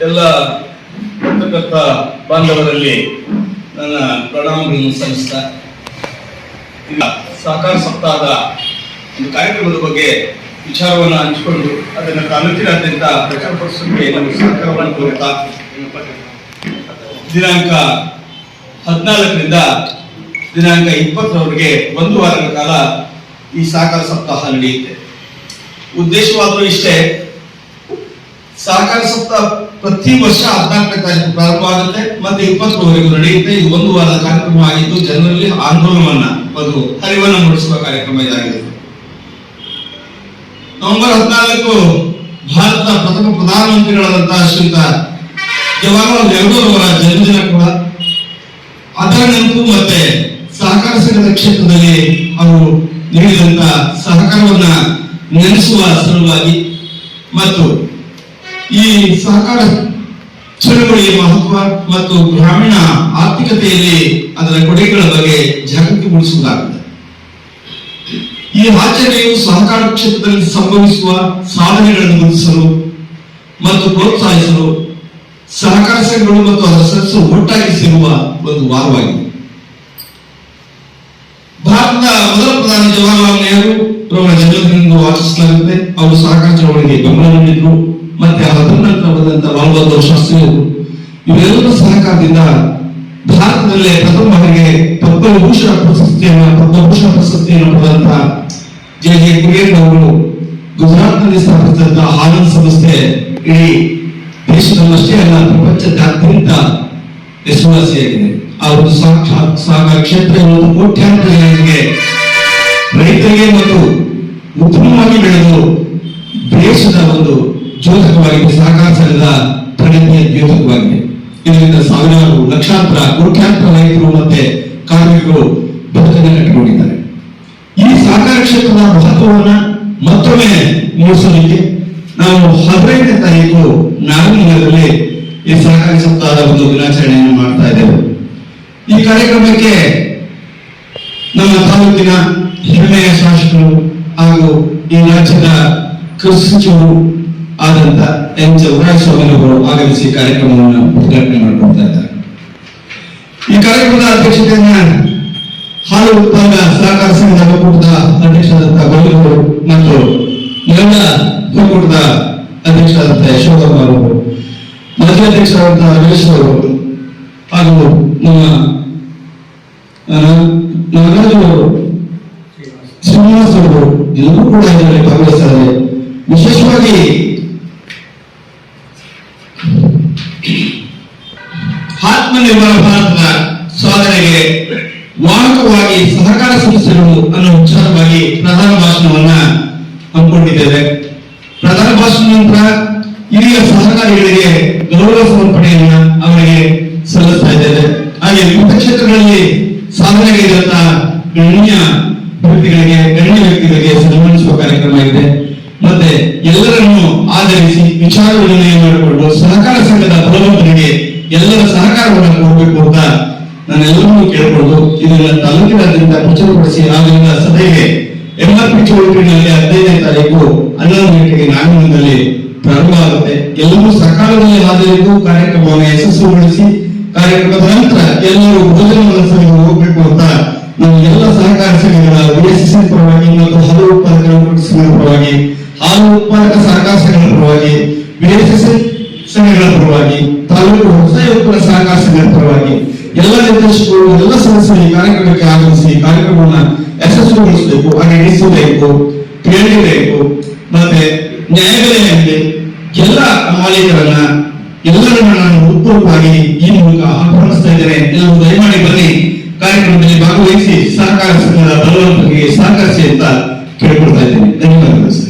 ಎಲ್ಲ ಪತ್ರಕರ್ತ ಬಾಂಧವರಲ್ಲಿ ನನ್ನ ಪ್ರಣಾಮಗಳನ್ನು ಸಲ್ಲಿಸ್ತಾ ಸಹಕಾರ ಸಪ್ತಾಹದ ಒಂದು ಕಾರ್ಯಕ್ರಮದ ಬಗ್ಗೆ ವಿಚಾರವನ್ನು ಹಂಚಿಕೊಂಡು ಅದನ್ನು ತಾಲೂಕಿನಾದ್ಯಂತ ಪ್ರಚಾರಪಡಿಸಲಿಕ್ಕೆ ನಮ್ಮ ಸಹಕಾರವನ್ನು ಕೋರುತ್ತಾ ದಿನಾಂಕ ಹದಿನಾಲ್ಕರಿಂದ ದಿನಾಂಕ ಇಪ್ಪತ್ತರವರೆಗೆ ಒಂದು ವಾರಗಳ ಕಾಲ ಈ ಸಹಕಾರ ಸಪ್ತಾಹ ನಡೆಯುತ್ತೆ. ಉದ್ದೇಶವಾದರೂ ಇಷ್ಟೇ ಸಹಕಾರ ಸಪ್ತಾಹ ಪ್ರತಿ ವರ್ಷ ಹದಿನಾಲ್ಕನೇ ತಾರೀಕು ಪ್ರಾರಂಭ ಆಗುತ್ತೆ ಮತ್ತೆ ಇಪ್ಪತ್ತರವರೆಗೂ ನಡೆಯುತ್ತೆ ಇದು ಒಂದು ವಾರದ ಕಾರ್ಯಕ್ರಮ ಆಗಿದ್ದು ಜನರಲ್ಲಿ ಆಂದೋಲನವನ್ನ, ಒಂದು ಅರಿವನ್ನು ಮೂಡಿಸುವ ಕಾರ್ಯಕ್ರಮ ಇದಾಗಿದೆ. ನವೆಂಬರ್ ಹದಿನಾಲ್ಕು ಭಾರತದ ಪ್ರಥಮ ಪ್ರಧಾನಮಂತ್ರಿಗಳಾದಂತಹ ಶ್ರೀಯುತ ಜವಾಹರ್ಲಾಲ್ ನೆಹರು ಅವರ ಜನ್ಮದಿನ ಕೂಡ. ಅದರ ನೆನಪು ಮತ್ತೆ ಸಹಕಾರ ಸಂಘದ ಕ್ಷೇತ್ರದಲ್ಲಿ ಅವರು ನೀಡಿದಂತ ಸಹಕಾರವನ್ನ ನೆನೆಸುವ ಸಲುವಾಗಿ ಮತ್ತು ಈ ಸಹಕಾರ ಚಳುವಳಿಯ ಮಹತ್ವ ಮತ್ತು ಗ್ರಾಮೀಣ ಆರ್ಥಿಕತೆಯಲ್ಲಿ ಅದರ ಕೊಡುಗೆಗಳ ಬಗ್ಗೆ ಜಾಗೃತಿ ಮೂಡಿಸುವುದಾಗಿದೆ. ಈ ಆಚರಣೆಯು ಸಹಕಾರ ಕ್ಷೇತ್ರದಲ್ಲಿ ಸಂಭವಿಸುವ ಸಾಧನೆಗಳನ್ನು ಗುರುತಿಸಲು ಮತ್ತು ಪ್ರೋತ್ಸಾಹಿಸಲು, ಸಹಕಾರ ಸಂಘಗಳು ಮತ್ತು ಅದರ ಸದಸ್ಯರು ಒಟ್ಟಾಗಿ ಸೇರುವ ಒಂದು ವಾರವಾಗಿದೆ. ಭಾರತದ ಮೊದಲ ಪ್ರಧಾನಿ ಜವಾಹರಲಾಲ್ ನೆಹರು ಅವರ ಜನ್ಮದಿನದಂದು ಆಚರಿಸಲಾಗುತ್ತೆ. ಅವರು ಸಹಕಾರ ಚಳವಳಿಗೆ ಬೆಂಬಲ ನೀಡಿದ್ರು. ಮತ್ತೆ ಬಂದಂತ ಲಾಲ್ ಬಹದ್ದೂರ್ ಶಾಸ್ತ್ರಿಗಳು ಇವೆಲ್ಲರ ಸಹಕಾರದಿಂದ ಭಾರತದಲ್ಲೇ ಪ್ರಥಮ ಬಾರಿಗೆ ಪದ್ಮಭೂಷಣ ಪ್ರಶಸ್ತಿಯನ್ನು ಪದ್ಮಭೂಷಣ ಪ್ರಶಸ್ತಿಯನ್ನು ಪಡೆದಂತ ಜೆ ಜೆ ಕುರಿಯನ್ ಅವರು ಗುಜರಾತ್ನಲ್ಲಿ ಸ್ಥಾಪಿಸಿದಂತಹ ಆನಂದ್ ಸಂಸ್ಥೆ ಇಡೀ ದೇಶದಲ್ಲಷ್ಟೇ ಅಲ್ಲ, ಪ್ರಪಂಚದಾದ್ಯಂತ ಹೆಸರುವಾಸಿಯಾಗಿದೆ ಆ ಒಂದು ಸಹಕಾರ ಕ್ಷೇತ್ರ ಕೋಟ್ಯಾಂತರ ಜನರಿಗೆ ರೈತರಿಗೆ ಮತ್ತು ಉತ್ತಮವಾಗಿ ಬೆಳೆದು ದೇಶದ ಒಂದು ದ್ಯೋತಕವಾಗಿದೆ ಸಹಕಾರ ಸಂಘದ ಪ್ರಗತಿಯ ದ್ಯೋತಕವಾಗಿದೆ. ಇದರಿಂದ ಸಾವಿರಾರು ಲಕ್ಷಾಂತರ ಕೋಟ್ಯಾಂತರ ರೈತರು ಮತ್ತೆ ಕಾರ್ಮಿಕರು ಬದುಕನ್ನು ಕಟ್ಟಿಕೊಂಡಿದ್ದಾರೆ. ಈ ಸಹಕಾರ ಕ್ಷೇತ್ರದ ಮಹತ್ವವನ್ನ ಮತ್ತೊಮ್ಮೆ ಮೂಡಿಸಲಿಕ್ಕೆ ನಾವು ಹದಿನೈದನೇ ತಾರೀಕು ನಾಗರಿಕರಲ್ಲಿ ಈ ಸಹಕಾರಿ ಸಪ್ತಾಹದ ಒಂದು ದಿನಾಚರಣೆಯನ್ನು ಮಾಡ್ತಾ ಇದ್ದೇವೆ. ಈ ಕಾರ್ಯಕ್ರಮಕ್ಕೆ ನಮ್ಮ ತಾಲೂಕಿನ ಹೆಮ್ಮೆಯ ಶಾಸಕರು ಹಾಗೂ ಈ ರಾಜ್ಯದ ಕೃಷಿ ಸಚಿವರು ಆದಂತ ಎನ್ ಚಂದ್ರಸ್ವಾಮಿ ಅವರು ಆಗಮಿಸಿ ಕಾರ್ಯಕ್ರಮವನ್ನು ಉದ್ಘಾಟನೆ ಮಾಡಿಕೊಡ್ತಾ ಇದ್ದಾರೆ. ಈ ಕಾರ್ಯಕ್ರಮದ ಅಧ್ಯಕ್ಷತೆಯನ್ನ ಹಾಲು ಉತ್ಪಾದನಾ ಸಹಕಾರ ಸಂಘದ ಒಕ್ಕೂಟದ ಅಧ್ಯಕ್ಷರಾದಂತಹ ಗೌರವರು ಮತ್ತು ಎಲ್ಲ ಒಕ್ಕೂಟದ ಅಧ್ಯಕ್ಷರಾದಂತಹ ಯಶೋಧಮ್ಮ ಅವರು, ಮಾಜಿ ಅಧ್ಯಕ್ಷರಾದಂತಹ ರಮೇಶ್ ಅವರು ಹಾಗೂ ನಮ್ಮ ನಾಗರಾಜು ಶ್ರೀನಿವಾಸ್ ಅವರು, ಎಲ್ಲರೂ ಕೂಡ ಇದರಲ್ಲಿ ಭಾಗವಹಿಸ್ತಾರೆ ವಿಶೇಷವಾಗಿ ಆತ್ಮನಿರ್ಭರ ಭಾರತದ ಸಾಧನೆಗೆ ವಾಹಕವಾಗಿ ಸಹಕಾರ ಸಂಸ್ಥೆಗಳು ಅನ್ನೋ ವಿಚಾರವಾಗಿ ಪ್ರಧಾನ ಭಾಷಣವನ್ನ ಹಮ್ಮಿಕೊಂಡಿದ್ದೇವೆ. ಪ್ರಧಾನ ಭಾಷಣ ನಂತರ ಹಿರಿಯ ಸಹಕಾರಿಗಳಿಗೆ ಗೌರವ ಸಮರ್ಪಣೆಯನ್ನ ಅವರಿಗೆ ಸಲ್ಲಿಸ್ತಾ ಇದ್ದೇವೆ. ಹಾಗೆ ವಿವಿಧ ಕ್ಷೇತ್ರಗಳಲ್ಲಿ ಸಾಧನೆಗೈದಂತಹ ಗಣ್ಯ ವ್ಯಕ್ತಿಗಳಿಗೆ ಗಣ್ಯ ವ್ಯಕ್ತಿಗಳಿಗೆ ಸನ್ಮಾನಿಸುವ ಕಾರ್ಯಕ್ರಮ ಇದೆ ಮತ್ತೆ ಎಲ್ಲರನ್ನು ಆಧರಿಸಿ ವಿಚಾರ ವಿನಿಮಯ ಮಾಡಿಕೊಂಡು ಸಹಕಾರ ಸಂಘದ ಎಲ್ಲರ ಸಹಕಾರವನ್ನು ಕೊಡಬೇಕು ಅಂತ ನಾನೆಲ್ಲರನ್ನೂ ಕೇಳ್ಕೊಂಡು ಇದನ್ನ ತಾಲೂಕಿನಾದ್ಯಂತ ಪ್ರಚುರಪಡಿಸಿ ಆದ್ದರಿಂದ ಸಭೆಗೆ ಎಂಆರ್ಪಿ ಚೌಲ್ಟ್ರಿನಲ್ಲಿ ಹದಿನೈದನೇ ತಾರೀಕು ಹನ್ನೊಂದು ಗಂಟೆಗೆ ನಾಗಮಂಗಲದಲ್ಲಿ ಪ್ರಾರಂಭ ಆಗುತ್ತೆ. ಎಲ್ಲರೂ ಸಕಾಲದಲ್ಲಿ ಹಾಜರಿದ್ದು ಕಾರ್ಯಕ್ರಮವನ್ನು ಯಶಸ್ವಿಗೊಳಿಸಿ, ಕಾರ್ಯಕ್ರಮದ ನಂತರ ಎಲ್ಲರೂ ಭೋಜನವನ್ನು ಹೋಗಬೇಕು ಅಂತ ನಮ್ಮ ಎಲ್ಲ ಸಹಕಾರ ಸಂಘಗಳ ಪರವಾಗಿ ಸಹಕಾರ ಸಂಘದ ಪರವಾಗಿ ಎಲ್ಲ ನಿರ್ದೇಶಕರು, ಎಲ್ಲ ಸದಸ್ಯರು ಈ ಕಾರ್ಯಕ್ರಮಕ್ಕೆ ಆಗಮಿಸಿ ಕಾರ್ಯಕ್ರಮವನ್ನು ಯಶಸ್ವಿಗೊಳಿಸಬೇಕು ಹಾಗೆ ನಡೆಸಬೇಕು ಕೇಳಬೇಕು ಮತ್ತೆ ನ್ಯಾಯಾಲಯದಲ್ಲಿ ಎಲ್ಲ ಮಾಲೀಕರನ್ನ ಎಲ್ಲರನ್ನ ನಾನು ಹೃತ್ಪೂರ್ವಕವಾಗಿ ಈ ಮೂಲಕ ಆಹ್ವಾನಿಸ್ತಾ ಇದ್ದೇನೆ. ಎಲ್ಲರೂ ದಯಮಾಡಿ ಬನ್ನಿ. ಕಾರ್ಯಕ್ರಮದಲ್ಲಿ ಭಾಗವಹಿಸಿ ಸಹಕಾರ ಸಂಘದ ಬಲವಂತರಿಗೆ ಸಹಕರಿಸಿ ಅಂತ ಕೇಳಿಕೊಳ್ತಾ ಇದ್ದೇನೆ. ಧನ್ಯವಾದಗಳು.